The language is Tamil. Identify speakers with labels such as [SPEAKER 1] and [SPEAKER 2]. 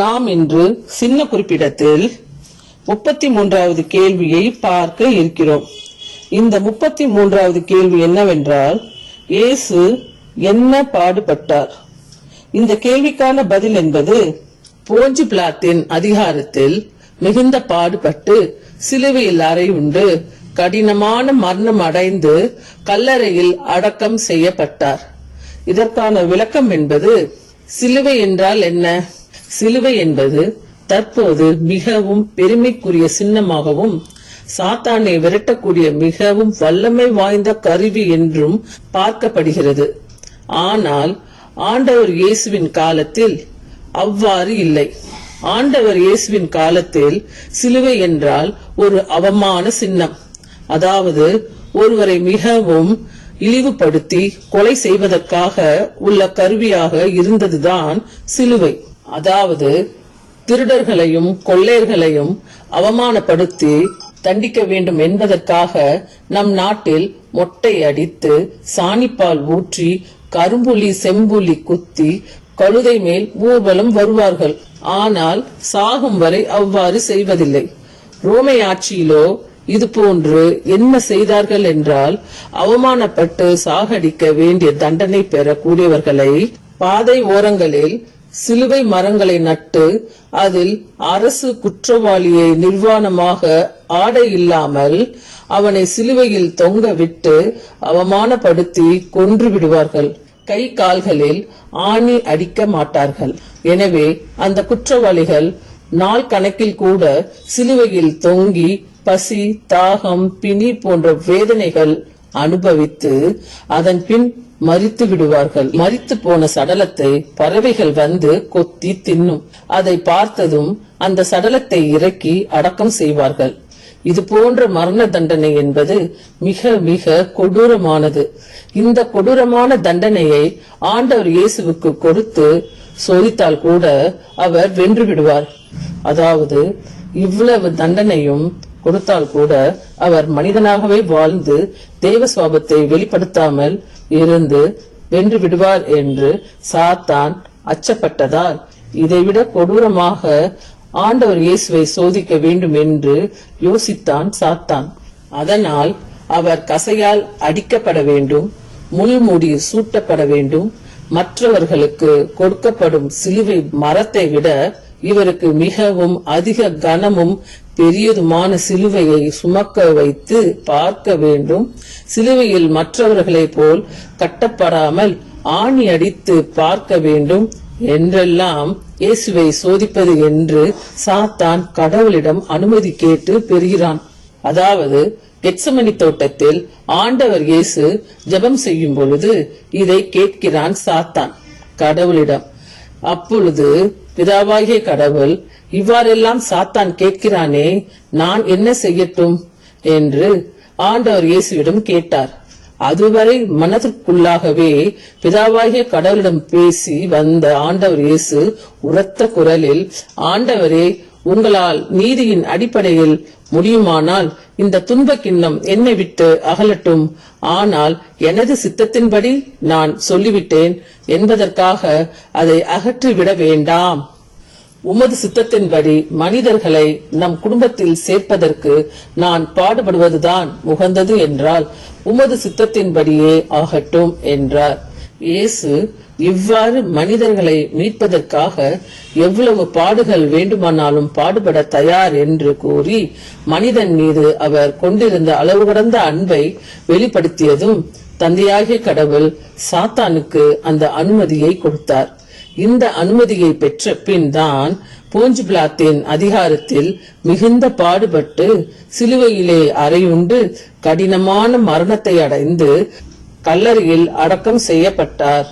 [SPEAKER 1] நாம் இன்று சின்ன குறிப்பிடத்தில் முப்பத்தி மூன்றாவது கேள்வியை பார்க்க இருக்கிறோம். இந்த முப்பத்தி மூன்றாவது கேள்வி என்னவென்றால் இயேசு என்ன பாடுபட்டார்? இந்த கேள்விக்கான பதில் என்பது போஞ்சி பிளாத்தின் அதிகாரத்தில் மிகுந்த பாடுபட்டு சிலுவையில் அறை உண்டு கடினமான மரணம் அடைந்து கல்லறையில் அடக்கம் செய்யப்பட்டார். இதற்கான விளக்கம் என்பது சிலுவை என்றால் என்ன? சிலுவை என்பது தற்போது மிகவும் பெருமைக்குரிய சின்னமாகவும் சாத்தானை விரட்டக்கூடிய மிகவும் வல்லமை வாய்ந்த கருவி என்றும் பார்க்கப்படுகிறது. ஆனால் ஆண்டவர் இயேசுவின் காலத்தில் அவ்வாறு இல்லை. ஆண்டவர் இயேசுவின் காலத்தில் சிலுவை என்றால் ஒரு அவமான சின்னம். அதாவது ஒருவரை மிகவும் இழிவுபடுத்தி கொலை செய்வதற்காக உள்ள கருவியாக இருந்ததுதான் சிலுவை. அதாவது திருடர்களையும் கொள்ளையர்களையும் அவமானப்படுத்தி தண்டிக்க வேண்டும் என்பதற்காக நம் நாட்டில் மொட்டை அடித்து சாணிப்பால் ஊற்றி கரும்புலி செம்புலி குத்தி கழுதை மேல் ஊர்வலம் வருவார்கள். ஆனால் சாகும் வரை அவ்வாறு செய்வதில்லை. ரோமை ஆட்சியிலோ இது போன்று என்ன செய்தார்கள் என்றால் அவமானப்பட்டு சாகடிக்க வேண்டிய தண்டனை பெறக்கூடியவர்களை பாதை ஓரங்களில் சிலுவை மரங்களை நட்டு அதில் அரசு குற்றவாளியை நிர்வாணமாக ஆடை இல்லாமல் அவனை சிலுவையில் தொங்க விட்டு அவமானப்படுத்தி கொன்று விடுவார்கள். கை கால்களில் ஆணி அடிக்க மாட்டார்கள். எனவே அந்த குற்றவாளிகள் நாள் கணக்கில் கூட சிலுவையில் தொங்கி பசி தாகம் பிணி போன்ற வேதனைகள் அனுபவித்து அதன் பின் மறித்து விடுவார்கள். மரித்து போன சடலத்தை பறவைகள் வந்து கொத்தி தின்னும். அதை பார்த்ததும் அந்த சடலத்தை இறக்கி அடக்கம் செய்வார்கள். இது போன்ற மரண தண்டனை என்பது மிக மிக கொடூரமானது. இந்த கொடூரமான தண்டனையை ஆண்டவர் இயேசுவுக்கு கொடுத்து சோதித்தால் கூட அவர் வென்று விடுவார். அதாவது இவ்வளவு தண்டனையும் கொடுத்தால் கூட அவர் மனிதனாகவே வாழ்ந்து தெய்வ சுவாபத்தை வெளிப்படுத்தாமல் இருந்து வென்று விடுவார் என்று சாத்தான் அச்சப்பட்டதால் இதைவிட கொடூரமாக ஆண்டவர் இயேசுவை சோதிக்க வேண்டும் என்று யோசித்தான் சாத்தான். அதனால் அவர் கசையால் அடிக்கப்பட வேண்டும் முள்முடி சூட்டப்பட வேண்டும் மற்றவர்களுக்கு கொடுக்கப்படும் சிலுவை மரத்தை விட இவருக்கு மிகவும் அதிக கனமும் பெரியதுமான சிலுவையை சுமக்க வைத்து பார்க்க வேண்டும். சிலுவையில் மற்றவர்களைப் போல் கட்டப்படாமல் ஆணி அடித்து பார்க்க வேண்டும். என்றெல்லாம் இயேசுவை சோதிப்பது என்று சாத்தான் கடவுளிடம் அனுமதி கேட்டு பெறுகிறான். அதாவது கெட்சமணி தோட்டத்தில் ஆண்டவர் இயேசு ஜெபம் செய்யும் பொழுது இதை கேட்கிறான் சாத்தான் கடவுளிடம். அப்பொழுது பிதாவாகிய கடவுள் இவ்வாறெல்லாம் சாத்தான் கேட்கிறானே நான் என்ன செய்யட்டும்? என்று ஆண்டவர் இயேசுவிடம் கேட்டார். அதுவரை மனதிற்குள்ளாகவே பிதாவாகிய கடவுளிடம் பேசி வந்த ஆண்டவர் இயேசு உரத்த குரலில் ஆண்டவரே உங்களால் நீதியின் அடிப்படையில் முடியுமானால் இந்த துன்ப கிண்ணம் என்னை விட்டு அகலட்டும். ஆனால் எனது சித்தத்தின்படி நான் சொல்லிவிட்டேன் என்பதற்காக அதை அகற்றிவிட வேண்டாம். உமது சித்தத்தின்படி மனிதர்களை நம் குடும்பத்தில் சேர்ப்பதற்கு நான் பாடுபடுவதுதான் உகந்தது என்றால் உமது சித்தத்தின்படியே ஆகட்டும் என்றார். இயேசு இவ்வாறு மனிதர்களை மீட்பதற்காக எவ்வளவு பாடுகள் வேண்டுமானாலும் பாடுபட தயார் என்று கூறி மனிதன் மீது அவர் கொண்டிருந்த அளவு கடந்த அன்பை வெளிப்படுத்தியதும் தந்தையாகிய கடவுள் சாத்தானுக்கு அந்த அனுமதியை கொடுத்தார். இந்த அனுமதியை பெற்ற பின் தான் பூஞ்சுபிளாத்தின் அதிகாரத்தில் மிகுந்த பாடுபட்டு சிலுவையிலே அறையுண்டு கடினமான மரணத்தை அடைந்து கல்லறையில் அடக்கம் செய்யப்பட்டார்.